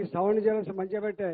ఈ sound jealous మంచిగా పెట్టే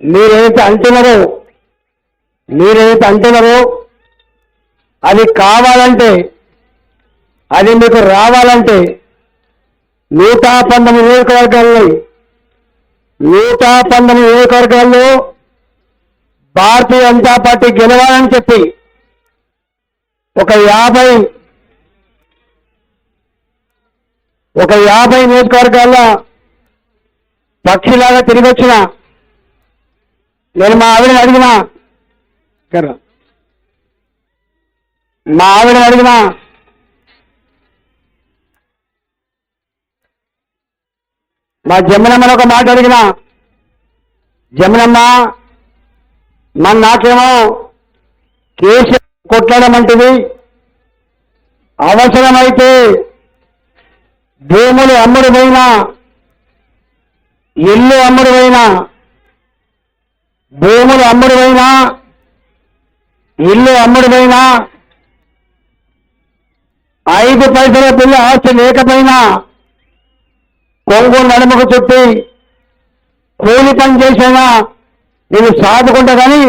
మీరేదైతే అంటున్నారో మీరేదైతే అంటున్నారో అది కావాలంటే అది మీకు రావాలంటే నూట పంతొమ్మిది నియోజకవర్గాల్లో నూట పంతొమ్మిది నియోజకవర్గాల్లో భారతీయ జనతా పార్టీ గెలవాలని చెప్పి ఒక యాభై ఒక యాభై నియోజకవర్గాల్లో పక్షిలాగా తిరిగి వచ్చిన నేను మా ఆవిడని అడిగిన. కర్ర. మా ఆవిడని అడిగిన. మా జమునమ్మని ఒక మాట అడిగిన. జమునమ్మ మన నాకేమో కేసు కొట్టడమంటిది అవసరమైతే భూములు అమ్ముడు పోయినా ఇల్లు అమ్ముడు పోయినా భూములు అమ్ముడు ఇల్లు అమ్ముడు ఐదు పైసల పిల్ల ఆస్తి లేకపోయినా కొంగు నడుముకు చుట్టి కూలి పని చేసినా నేను సాదుకుంటా కానీ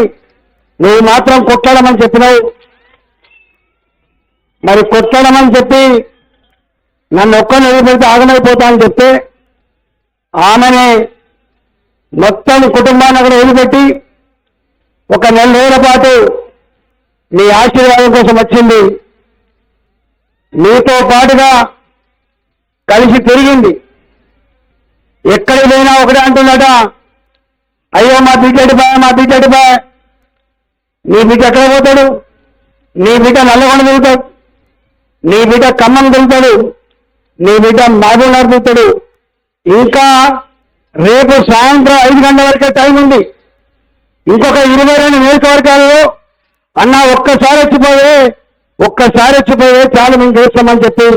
నువ్వు మాత్రం కొట్టడమని చెప్పినావు. మరి కొట్టడమని చెప్పి నన్ను ఒక్కరిని వదిలిపెడితే ఆగమైపోతా అని చెప్తే ఆమెనే మొత్తం కుటుంబాన్ని అక్కడ వదిలిపెట్టి ఒక నెల రోజుల పాటు మీ ఆశీర్వాదం కోసం వచ్చింది. మీతో పాటుగా కలిసి పెరిగింది. ఎక్కడికి పోయినా ఒకటే అంటున్నాట అయ్యో మా బిడ్డటి బాయ్ మా బిడ్డటి ఎడిపోయా? నీ బిడ్డ ఎక్కడ పోతాడు? నీ బిడ్డ నల్లగొండ దిగుతాడు నీ బిడ్డ ఖమ్మం దిగుతాడు నీ బిడ్డ మహబూబ్నగర్ దిగుతాడు ఇంకా రేపు సాయంత్రం ఐదు గంటల వరకే టైం ఉంది. ఇంకొక ఇరవై రెండు నియోజకవర్గాల్లో అన్న ఒక్కసారి వచ్చిపోయే ఒక్కసారి వచ్చిపోయే చాలు మేము చేస్తామని చెప్పి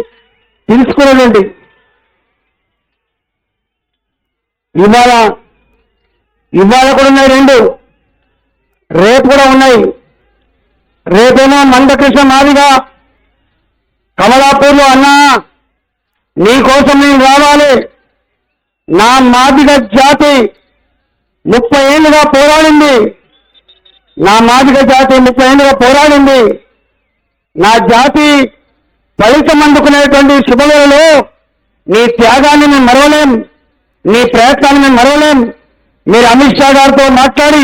తెలుసుకునేదండి ఇవాళ ఇవాళ కూడా ఉన్నాయి రెండు. రేపు కూడా ఉన్నాయి. రేపేమో మందకృష్ణ మాదిగా కమలాపూర్లో అన్నా నీకోసం నేను రావాలి. నా మాదిగ జాతి ముప్పై ఏళ్ళుగా పోరాడింది. నా మాదిగ జాతి ముప్పై ఏళ్ళుగా పోరాడింది. నా జాతి ఫలితం అందుకునేటువంటి శుభవేళలో నీ త్యాగాన్ని మేము మరవలేం. నీ ప్రయత్నాన్ని మేము మరవలేం. మీరు అమిత్ షా గారితో మాట్లాడి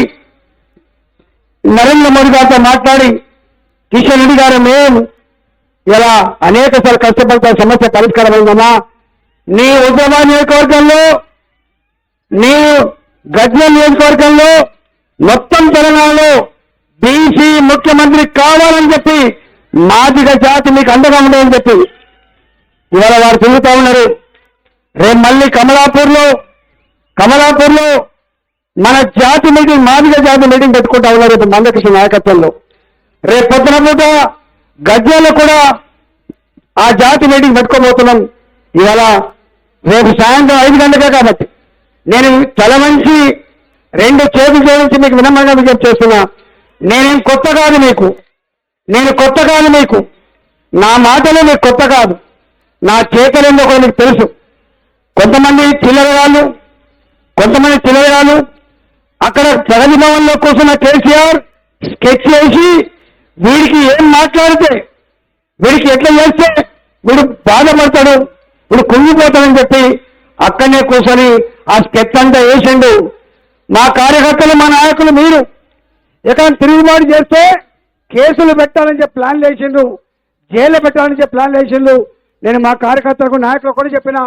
నరేంద్ర మోడీ గారితో మాట్లాడి కిషన్ రెడ్డి గారు మేము ఇలా అనేక సార్లు కష్టపడితే సమస్య అయిందమ్మా నీ ఉద్యమ నియోజకవర్గంలో నీ గజ్ల నియోజకవర్గంలో మొత్తం తెలంగాణలో బీసీ ముఖ్యమంత్రి కావాలని చెప్పి మాదిగ జాతి మీకు అండగా ఉండదని చెప్పి ఇవాళ వారు తిరుగుతూ ఉన్నారు. రేపు మళ్ళీ కమలాపూర్లో కమలాపూర్లో మన జాతి మీటింగ్ మాదిగ జాతి మీటింగ్ పెట్టుకుంటా ఉన్నారు రేపు మందకృష్ణ నాయకత్వంలో. రేపు పొద్దున పూట గజ్జల్లో కూడా ఆ జాతి మీటింగ్ పెట్టుకోబోతున్నాం. ఇవాళ రేపు సాయంత్రం ఐదు గంటలకే కాబట్టి నేను తల మంచి రెండు చేతులు జోడించి మీకు వినమ్రంగా విజ్ఞప్తి చేస్తున్నా. నేనేం కొత్త కాదు మీకు. నేను కొత్త కాదు మీకు. నా మాటలు మీకు కొత్త కాదు. నా చేతలేందో కూడా మీకు తెలుసు. కొంతమంది చిల్లరగాళ్ళు కొంతమంది చిల్లరగాళ్ళు అక్కడ ప్రగతి భవన్లో కూర్చున్న కేసీఆర్ స్కెచ్ వేసి వీడికి ఏం మాట్లాడితే వీడికి ఎట్లా చేస్తే వీడు బాధపడతాడు. ఇప్పుడు కుంగిపోతాడని చెప్పి అక్కడనే కూర్చొని ఆ స్కెచ్ అంతా వేసిండు. మా కార్యకర్తలు మా నాయకులు మీరు. ఎక్కడ తిరుగుబాటు చేస్తే కేసులు పెట్టాలని చెప్పి ప్లాన్ వేసిండు. జైలు పెట్టాలని చెప్పి ప్లాన్ వేసిండు. నేను మా కార్యకర్తలకు నాయకులకు కూడా చెప్పిన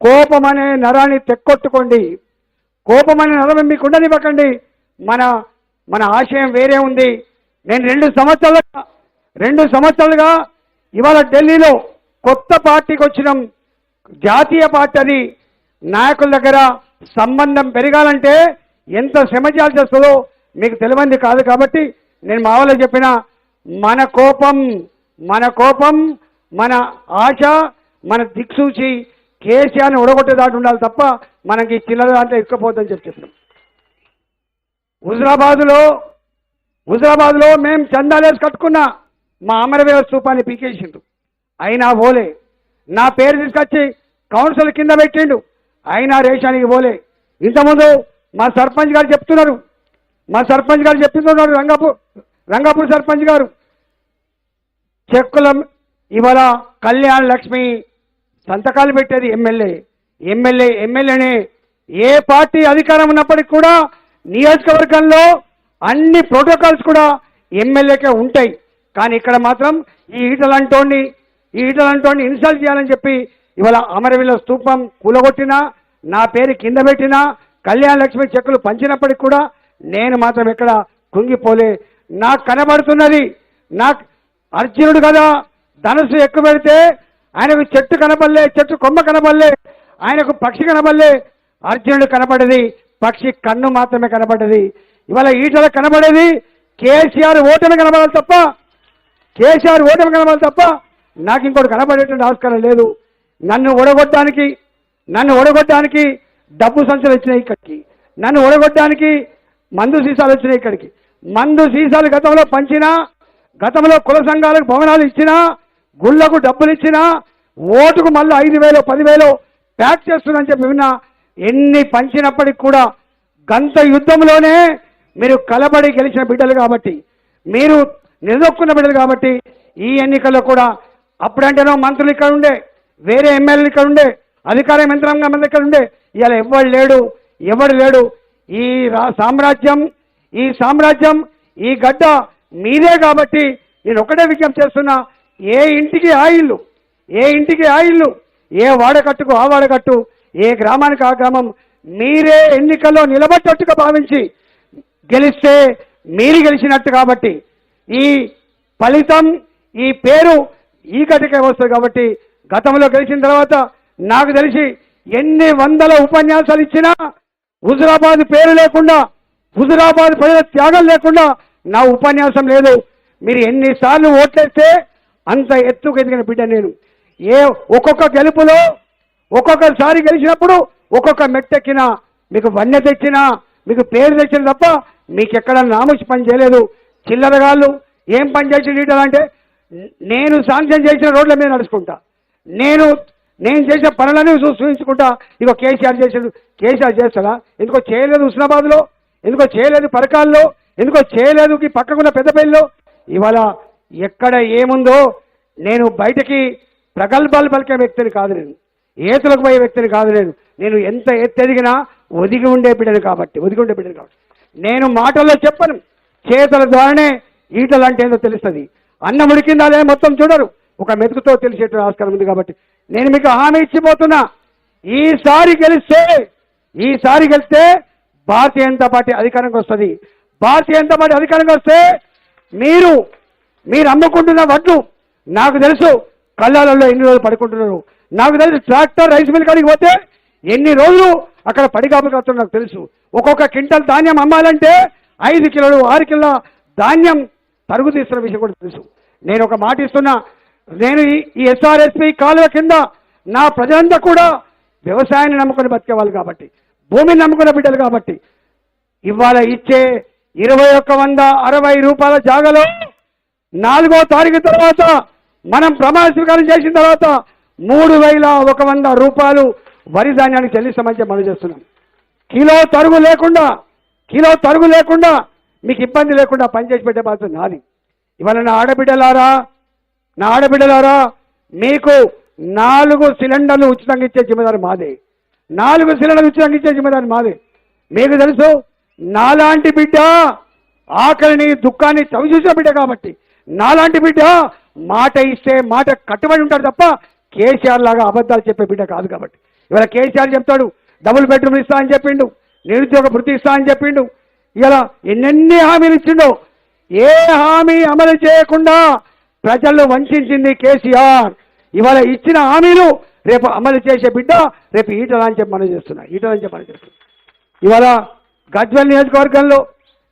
కోపం అనే నరాన్ని తెక్కొట్టుకోండి. కోపం అనే నరం మీకు ఉండనివ్వకండి. మన మన ఆశయం వేరే ఉంది. నేను రెండు సంవత్సరాలుగా రెండు సంవత్సరాలుగా ఇవాళ ఢిల్లీలో కొత్త పార్టీకి వచ్చినాం. జాతీయ పార్టీ అని నాయకుల దగ్గర సంబంధం పెరగాలంటే ఎంత శ్రమ చేయాల్సి వస్తుందో మీకు తెలియంది కాదు కాబట్టి నేను మా వాళ్ళు చెప్పిన మన కోపం మన కోపం మన ఆశ మన దిక్సూచి కేసీఆర్ని ఉడగొట్టే దాటి ఉండాలి తప్ప మనకి చిల్లర దాంట్లో ఎక్కపోద్దని చెప్పి చెప్పినాం హుజరాబాదులో హుజరాబాద్లో మేము చందాలేసి కట్టుకున్నా మా అమరవీర స్థూపాన్ని పీకేసిండు అయినా పోలే నా పేరు తీసుకొచ్చి కౌన్సిల్ కింద పెట్టిండు. అయినా రేషానికి పోలే. ఇంతకుముందు మా సర్పంచ్ గారు చెప్తున్నారు. మా సర్పంచ్ గారు చెప్తున్నారు రంగాపూర్ రంగాపూర్ సర్పంచ్ గారు. చెక్కుల ఇవాళ కళ్యాణ్ లక్ష్మి సంతకాలు పెట్టేది ఎమ్మెల్యే. ఎమ్మెల్యే ఎమ్మెల్యేనే ఏ పార్టీ అధికారం ఉన్నప్పటికీ కూడా నియోజకవర్గంలో అన్ని ప్రోటోకాల్స్ కూడా ఎమ్మెల్యేకే ఉంటాయి. కానీ ఇక్కడ మాత్రం ఈ ఈటలంటోని ఈటలంటోని ఇన్సల్ట్ చేయాలని చెప్పి ఇవాళ అమరవీల స్తూపం కూలగొట్టినా నా పేరు కింద పెట్టినా కళ్యాణ లక్ష్మి చెక్కులు పంచినప్పటికి కూడా నేను మాత్రం ఎక్కడ కుంగిపోలే. నాకు కనబడుతున్నది నాకు అర్జునుడు కదా ధనుసు ఎక్కువ పెడితే ఆయనకు చెట్టు కనబడలే చెట్టు కొమ్మ కనబడలే ఆయనకు పక్షి కనబడలే. అర్జునుడు కనబడేది పక్షి కన్ను మాత్రమే కనబడ్డది ఇవాళ ఈటల కనబడేది కేసీఆర్ ఓటమి కనబడాలి తప్ప కేసీఆర్ ఓటమి కనబడాలి తప్ప నాకు ఇంకోటి కనబడేటువంటి ఆస్కారం లేదు. నన్ను ఓడగొట్టడానికి నన్ను ఓడగొట్టడానికి డబ్బు సంచులు వచ్చినాయి ఇక్కడికి. నన్ను ఓడగొట్టడానికి మందు సీసాలు వచ్చినాయి ఇక్కడికి. మందు సీసాలు గతంలో పంచినా గతంలో కుల సంఘాలకు భవనాలు ఇచ్చినా గుళ్ళకు డబ్బులు ఇచ్చినా ఓటుకు మళ్ళీ ఐదు వేలు పదివేలు ప్యాక్ చేస్తుందని చెప్పి విన్నా ఎన్ని పంచినప్పటికి కూడా గంత యుద్ధంలోనే మీరు కలబడి గెలిచిన బిడ్డలు కాబట్టి మీరు నిలదొక్కున్న బిడ్డలు కాబట్టి ఈ ఎన్నికల్లో కూడా అప్పుడంటేనో మంత్రులు ఇక్కడ ఉండే వేరే ఎమ్మెల్యేలు ఇక్కడ ఉండే అధికార యంత్రాంగం మంది ఇక్కడ ఉండే ఇవాళ ఎవడు లేడు ఎవడు లేడు. ఈ రా సామ్రాజ్యం ఈ సామ్రాజ్యం ఈ గడ్డ మీదే కాబట్టి నేను ఒకటే విజ్ఞప్తి చేస్తున్నా ఏ ఇంటికి ఆ ఇల్లు ఏ ఇంటికి ఆ ఇల్లు ఏ వాడకట్టుకు ఆ వాడకట్టు ఏ గ్రామానికి ఆ గ్రామం మీరే ఎన్నికల్లో నిలబడ్డట్టుగా భావించి గెలిస్తే మీరు గెలిచినట్టు కాబట్టి ఈ ఫలితం ఈ పేరు ఈ గటికే వస్తుంది కాబట్టి గతంలో గెలిచిన తర్వాత నాకు తెలిసి ఎన్ని వందల ఉపన్యాసాలు ఇచ్చినా హుజురాబాద్ పేరు లేకుండా హుజురాబాద్ ప్రజల త్యాగం లేకుండా నా ఉపన్యాసం లేదు. మీరు ఎన్నిసార్లు ఓట్లేస్తే అంత ఎత్తుకు ఎదిగిన బిడ్డ నేను. ఏ ఒక్కొక్క గెలుపులో ఒక్కొక్కసారి గెలిచినప్పుడు ఒక్కొక్క మెట్టెక్కినా మీకు వన్య తెచ్చినా మీకు పేరు తెచ్చిన తప్ప మీకు ఎక్కడ నామూసి పని చేయలేదు చిల్లరగాళ్ళు ఏం పని చేసి లీడర్ అంటే నేను శాంక్షన్ చేసిన రోడ్ల మీద నడుచుకుంటా. నేను నేను చేసిన పనులన్నీ చూసుకుంటా ఇదిగో కేసీఆర్ చేసాడు కేసీఆర్ చేస్తాడా? ఎందుకో చేయలేదు హుస్నాబాద్లో ఎందుకో చేయలేదు పరకాల్లో ఎందుకో చేయలేదు ఈ పక్కకున్న పెద్దపల్లిలో. ఇవాళ ఎక్కడ ఏముందో నేను బయటకి ప్రగల్భాలు పలికే వ్యక్తిని కాదు నేను. ఏతులకు పోయే వ్యక్తిని కాదు నేను. నేను ఎంత ఎత్తెదిగినా ఒదిగి ఉండే బిడ్డను కాబట్టి ఒదిగి ఉండే బిడ్డను కాబట్టి. నేను మాటల్లో చెప్పను. చేతల ద్వారానే ఈటలు అంటే ఏందో తెలుస్తుంది. అన్నం ఉడికిందా లేదా మొత్తం చూడరు. ఒక మెతుకుతో తెలిసేటువంటి ఆస్కారం ఉంది కాబట్టి. నేను మీకు హామీ ఇచ్చిపోతున్నా. ఈసారి గెలిస్తే ఈసారి గెలిస్తే భారతీయ జనతా పార్టీ అధికారంకి వస్తుంది. భారతీయ జనతా పార్టీ అధికారంకి వస్తే మీరు మీరు అమ్ముకుంటున్న వడ్లు నాకు తెలుసు కళ్ళాలలో ఎన్ని రోజులు పడుకుంటున్నారు. నాకు తెలుసు ట్రాక్టర్ రైస్ మిల్ కాడికి పోతే ఎన్ని రోజులు అక్కడ పడిగాపులు కడుతున్నారు నాకు తెలుసు. ఒక్కొక్క క్వింటల్ ధాన్యం అమ్మాలంటే ఐదు కిలోలు ఆరు కిలోల ధాన్యం తరుగు తీస్తున్న విషయం కూడా తెలుసు. నేను ఒక మాట ఇస్తున్నా. నేను ఈ- ఈ ఎస్ఆర్ఎస్పి కాలువ కింద నా ప్రజలంతా కూడా వ్యవసాయాన్ని నమ్ముకొని బతికేవాళ్ళు కాబట్టి భూమిని నమ్ముకున్న బిడ్డలు కాబట్టి ఇవాళ ఇచ్చే ఇరవై ఒక్క వంద అరవై రూపాయల జాగలో నాలుగో తారీఖు తర్వాత మనం ప్రమాణ స్వీకారం చేసిన తర్వాత మూడు వేల ఒక వంద రూపాయలు వరి ధాన్యానికి చెల్లిస్తామని చెప్పి మనం చేస్తున్నాం. కిలో తరుగు లేకుండా కిలో తరుగు లేకుండా మీకు ఇబ్బంది లేకుండా పనిచేసి పెట్టే బాధ్యత నాది. ఇవాళ నా ఆడబిడ్డలారా నా ఆడబిడ్డలారా మీకు నాలుగు సిలిండర్లు ఉచితంగా ఇచ్చే జిమ్మదారి మాదే. నాలుగు సిలిండర్లు ఉచితంగా ఇచ్చే జిమ్మదారి మాదే. మీకు తెలుసు నాలాంటి బిడ్డ ఆకలిని దుఃఖాన్ని చవి చూసిన బిడ్డ కాబట్టి నాలాంటి బిడ్డ మాట ఇస్తే మాట కట్టుబడి ఉంటాడు తప్ప కేసీఆర్ లాగా అబద్ధాలు చెప్పే బిడ్డ కాదు కాబట్టి. ఇవాళ కేసీఆర్ చెప్తాడు డబుల్ బెడ్రూమ్ ఇస్తా అని చెప్పిండు నిరుద్యోగ వృత్తి ఇస్తా అని చెప్పిండు ఇలా ఎన్నెన్ని హామీలు ఇచ్చిండో ఏ హామీ అమలు చేయకుండా ప్రజలను వంచింది కేసీఆర్. ఇవాళ ఇచ్చిన హామీలు రేపు అమలు చేసే బిడ్డ రేపు ఈటలా అని చెప్పి మనం చేస్తున్నా. ఈటలా అని చెప్పి మనం చేస్తున్నా. ఇవాళ గజ్వల్ నియోజకవర్గంలో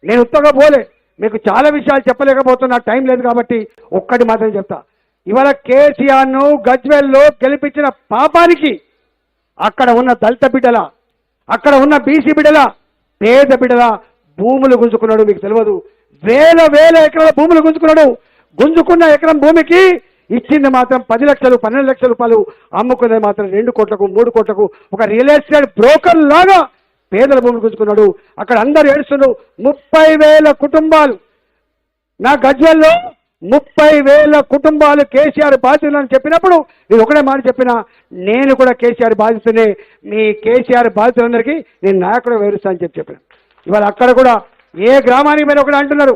నేను ఉత్తగా పోలే. మీకు చాలా విషయాలు చెప్పలేకపోతున్నా టైం లేదు కాబట్టి ఒక్కటి మాత్రం చెప్తా. ఇవాళ కేసీఆర్ను గజ్వెల్లో గెలిపించిన పాపానికి అక్కడ ఉన్న దళిత బిడ్డల అక్కడ ఉన్న బీసీ బిడ్డల పేద బిడ్డల భూములు గుంజుకున్నాడు మీకు తెలియదు వేల వేల ఎకరాల భూములు గుంజుకున్నాడు. గుంజుకున్న ఎకరం భూమికి ఇచ్చింది మాత్రం పది లక్షలు పన్నెండు లక్షల రూపాయలు. అమ్ముకునేది మాత్రం రెండు కోట్లకు మూడు కోట్లకు ఒక రియల్ ఎస్టేట్ బ్రోకర్ లాగా పేదల భూములు గుంజుకున్నాడు. అక్కడ అందరు ఏడుస్తున్నారు ముప్పై వేల కుటుంబాలు. నా గజ్వల్లో ముప్పై వేల కుటుంబాలు కేసీఆర్ బాధితులు అని చెప్పినప్పుడు నేను ఒకటే మాట చెప్పిన నేను కూడా కేసీఆర్ బాధితునే మీ కేసీఆర్ బాధితులందరికీ నేను నాయకుడు వివరిస్తా అని చెప్పి చెప్పిన. ఇవాళ అక్కడ కూడా ఏ గ్రామానికి మీరు ఒకటి అంటున్నారు.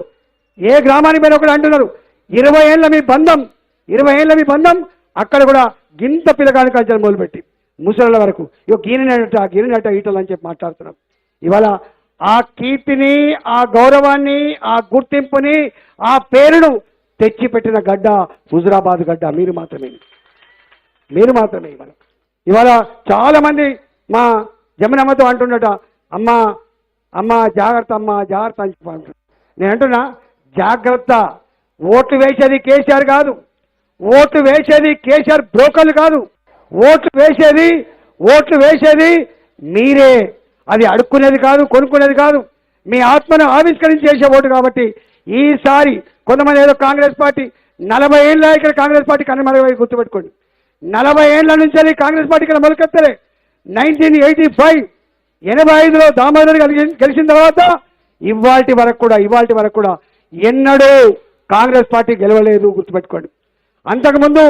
ఏ గ్రామానికి మీరు ఒకటి అంటున్నారు. ఇరవై ఏళ్ళ మీ బంధం ఇరవై ఏళ్ళ మీ బంధం అక్కడ కూడా గింత పిల్లగాని కంచెలు మొదలుపెట్టి ముసళ్ళ వరకు. ఇక గీనినట గీనినట ఈటలు అని చెప్పి మాట్లాడుతున్నాం. ఇవాళ ఆ కీర్తిని ఆ గౌరవాన్ని ఆ గుర్తింపుని ఆ పేరును తెచ్చిపెట్టిన గడ్డ హుజురాబాద్ గడ్డ. మీరు మాత్రమే. మీరు మాత్రమే ఇవాళ. ఇవాళ చాలామంది మా జమునమ్మతో అంటున్నట అమ్మ అమ్మ జాగ్రత్త అమ్మ జాగ్రత్త అని చెప్పి నేను అంటున్నా జాగ్రత్త. ఓట్లు వేసేది కేసీఆర్ కాదు. ఓట్లు వేసేది కేసీఆర్ బ్రోకర్లు కాదు. ఓట్లు వేసేది ఓట్లు వేసేది మీరే. అది అడుక్కునేది కాదు కొనుక్కునేది కాదు. మీ ఆత్మను ఆవిష్కరించి చేసే ఓటు కాబట్టి ఈసారి కొంతమంది ఏదో కాంగ్రెస్ పార్టీ నలభై ఏళ్ళ ఇక్కడ కాంగ్రెస్ పార్టీ కనుమరుగై గుర్తుపెట్టుకోండి. నలభై ఏళ్ళ నుంచి కాంగ్రెస్ పార్టీ ఇక్కడ మొలకెత్తలే. నైన్టీన్ ఎయిటీ ఫైవ్ ఎనభై ఐదులో దామోదర్ కలిగి గెలిచిన తర్వాత ఇవాల్టి వరకు కూడా ఇవాల్టి వరకు కూడా ఎన్నడూ కాంగ్రెస్ పార్టీ గెలవలేదు గుర్తుపెట్టుకోండి. అంతకుముందు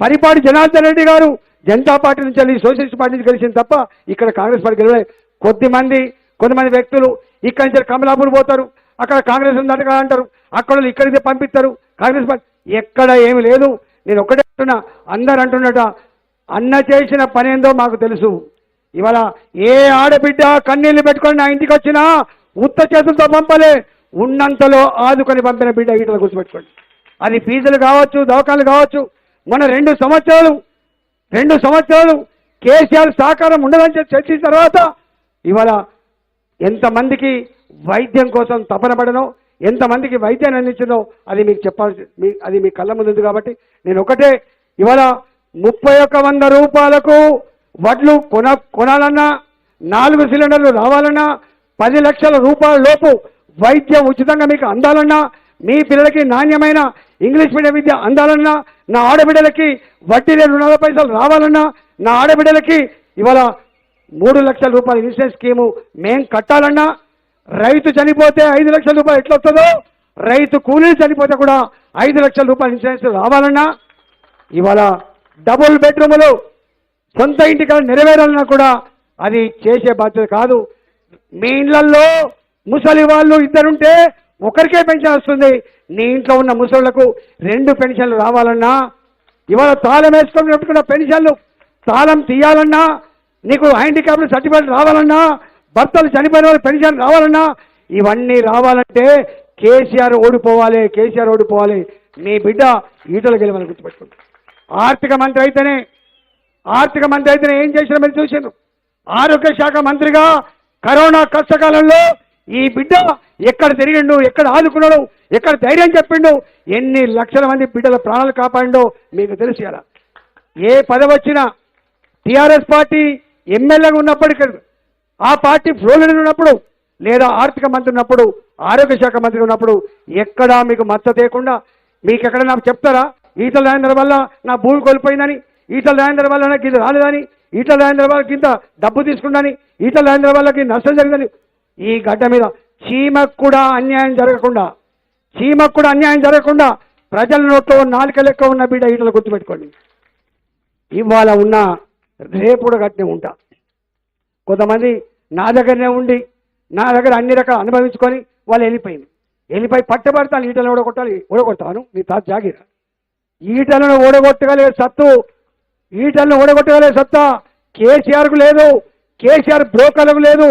పరిపాటి జనార్దన్ రెడ్డి గారు జనతా పార్టీ నుంచి వెళ్ళి సోషలిస్ట్ పార్టీ నుంచి గెలిచింది తప్ప ఇక్కడ కాంగ్రెస్ పార్టీ గెలవలేదు కొద్దిమంది కొంతమంది వ్యక్తులు ఇక్కడి నుంచి కమలాపూర్ పోతారు అక్కడ కాంగ్రెస్ ఉందట అంటారు అక్కడ ఇక్కడికి పంపిస్తారు. కాంగ్రెస్ పార్టీ ఎక్కడ ఏమి లేదు. నేను ఒకటే అంటున్నా అందరు అంటున్నట అన్న చేసిన పని ఏందో మాకు తెలుసు. ఇవాళ ఏ ఆడబిడ్డ కన్నీళ్ళు పెట్టుకొని నా ఇంటికి వచ్చినా ఉత్త చేతులతో పంపలే. ఉన్నంతలో ఆదుకొని పంపిన బిడ్డ వీటిలో గుర్తుపెట్టుకోండి అది ఫీజులు కావచ్చు దవాఖాలు కావచ్చు. మన రెండు సంవత్సరాలు రెండు సంవత్సరాలు కేసీఆర్ సహకారం ఉండదని చెప్పి చర్చించిన తర్వాత ఇవాళ ఎంతమందికి వైద్యం కోసం తపన పడనో ఎంతమందికి వైద్యాన్ని అందించిందో అది మీకు చెప్పాల్సి మీ అది మీ కళ్ళ ముందు ఉంది కాబట్టి నేను ఒకటే ఇవాళ ముప్పై ఒక్క వంద రూపాయలకు వడ్లు కొన కొనాలన్నా నాలుగు సిలిండర్లు రావాలన్నా పది లక్షల రూపాయల లోపు వైద్యం ఉచితంగా మీకు అందాలన్నా మీ పిల్లలకి నాణ్యమైన ఇంగ్లీష్ మీడియం విద్య అందాలన్నా నా ఆడబిడ్డలకి వడ్డీ లేని రుణాల పైసలు రావాలన్నా నా ఆడబిడ్డలకి ఇవాళ మూడు లక్షల రూపాయల ఇన్సూరెన్స్ స్కీము మేం కట్టాలన్నా రైతు చనిపోతే ఐదు లక్షల రూపాయలు ఎట్లా వస్తుందో రైతు కూలీలు చనిపోతే కూడా ఐదు లక్షల రూపాయల ఇన్సూరెన్స్ రావాలన్నా ఇవాళ డబుల్ బెడ్రూములు సొంత ఇంటికి నెరవేరాలన్నా కూడా అది చేసే బాధ్యత కాదు. మీ ఇళ్ళలో ముసలి వాళ్ళు ఇద్దరుంటే ఒకరికే పెన్షన్ వస్తుంది. నీ ఇంట్లో ఉన్న ముసళ్ళకు రెండు పెన్షన్లు రావాలన్నా ఇవాళ తాళం వేసుకొని పెట్టుకున్న పెన్షన్లు తాళం తీయాలన్నా నీకు హ్యాండిక్యాప్లు సర్టిఫికేట్ రావాలన్నా భర్తలు చనిపోయిన వాళ్ళు పెన్షన్ రావాలన్నా ఇవన్నీ రావాలంటే కేసీఆర్ ఓడిపోవాలి కేసీఆర్ ఓడిపోవాలి. మీ బిడ్డ ఈటలు గెలవని గుర్తుపెట్టుకుంటారు ఆర్థిక మంత్రి అయితేనే ఆర్థిక మంత్రి అయితే ఏం చేసిన మీరు చూసారు ఆరోగ్య శాఖ మంత్రిగా కరోనా కష్టకాలంలో ఈ బిడ్డ ఎక్కడ తిరిగిండు ఎక్కడ ఆదుకున్నాడు ఎక్కడ ధైర్యం చెప్పిండు ఎన్ని లక్షల మంది బిడ్డల ప్రాణాలు కాపాడిండో మీకు తెలుసు కదా. ఏ పదవి వచ్చినా టీఆర్ఎస్ పార్టీ ఎమ్మెల్యేగా ఉన్నప్పటికీ ఆ పార్టీ ఫ్లోలో ఉన్నప్పుడు లేదా ఆర్థిక మంత్రి ఉన్నప్పుడు ఆరోగ్య శాఖ మంత్రి ఉన్నప్పుడు ఎక్కడా మీకు మద్దతు లేకుండా మీకు ఎక్కడ నాకు చెప్తారా ఈతల వల్ల నా భూమి కోల్పోయిందని ఈటల రాజేంద్ర వాళ్ళకి ఇది రాలేదని ఈటల రాజేంద్ర వాళ్ళకి ఇంత డబ్బు తీసుకుందని ఈటల రాజేంద్ర వాళ్ళకి నష్టం జరిగిందని. ఈ గడ్డ మీద చీమకు కూడా అన్యాయం జరగకుండా చీమకు కూడా అన్యాయం జరగకుండా ప్రజల నోట్లో నాలుక లెక్క ఉన్న బిడ్డ ఈటలు గుర్తుపెట్టుకోండి. ఇవాళ ఉన్న రేపు కూడా గట్టినే ఉంటా. కొంతమంది నా దగ్గరనే ఉండి నా దగ్గర అన్ని రకాలు అనుభవించుకొని వాళ్ళు వెళ్ళిపోయింది. వెళ్ళిపోయి పట్టబడతాను ఈటలను ఓడగొట్టాలి ఓడగొడతాను. నీ తాత జాగిర. ఈటలను ఓడగొట్టగలిగే సత్తు ఈటలను ఓడగొట్టగలే సత్తా. కేసీఆర్కు లేదు. కేసీఆర్ బ్రోకర్లకు లేదు.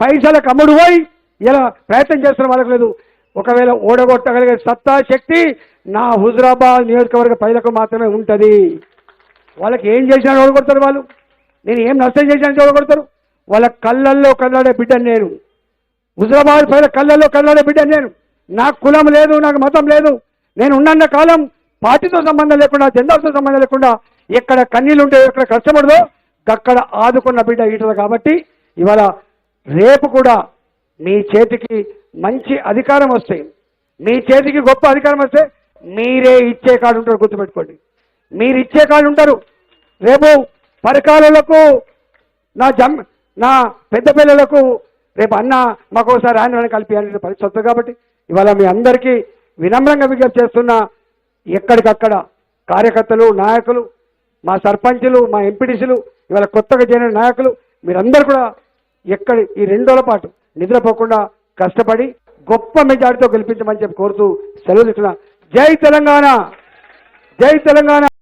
పైసలకు అమ్ముడు పోయి ఇలా ప్రయత్నం చేస్తున్న వాళ్ళకు లేదు. ఒకవేళ ఓడగొట్టగలిగే సత్తా శక్తి నా హుజరాబాద్ నియోజకవర్గ ప్రజలకు మాత్రమే ఉంటుంది. వాళ్ళకి ఏం చేసినా ఓడగొడతారు వాళ్ళు. నేను ఏం నష్టం చేసినా ఓడగొడతారు వాళ్ళ కళ్ళల్లో కళ్ళాడే బిడ్డను నేను. హుజరాబాద్ ప్రజల కళ్ళల్లో కళ్ళాడే బిడ్డను నేను. నాకు కులం లేదు నాకు మతం లేదు. నేను ఉన్నన్న కాలం పార్టీతో సంబంధం లేకుండా జెండాతో సంబంధం లేకుండా ఎక్కడ కన్నీళ్ళుంటే ఎక్కడ కష్టపడదో అక్కడ ఆదుకున్న బిడ్డ ఈటలు కాబట్టి ఇవాళ రేపు కూడా మీ చేతికి మంచి అధికారం వస్తే మీ చేతికి గొప్ప అధికారం వస్తే మీరే ఇచ్చే కాడు ఉంటారు గుర్తుపెట్టుకోండి. మీరు ఇచ్చే కాడు ఉంటారు. రేపు పరికాలకు నా జమ్ నా పెద్ద పిల్లలకు రేపు అన్న మాకు ఒకసారి ఆయన కలిపి అనే పరిస్థితి కాబట్టి ఇవాళ మీ అందరికీ వినమ్రంగా విజ్ఞప్తి చేస్తున్న ఎక్కడికక్కడ కార్యకర్తలు నాయకులు మా సర్పంచులు మా ఎంపీడీసీలు ఇవాళ కొత్తగా చేరిన నాయకులు మీరందరూ కూడా ఎక్కడి ఈ రెండోల పాటు నిద్రపోకుండా కష్టపడి గొప్ప మెజార్టీతో గెలిపించమని చెప్పి కోరుతూ సెలవు జై తెలంగాణ! జై తెలంగాణ!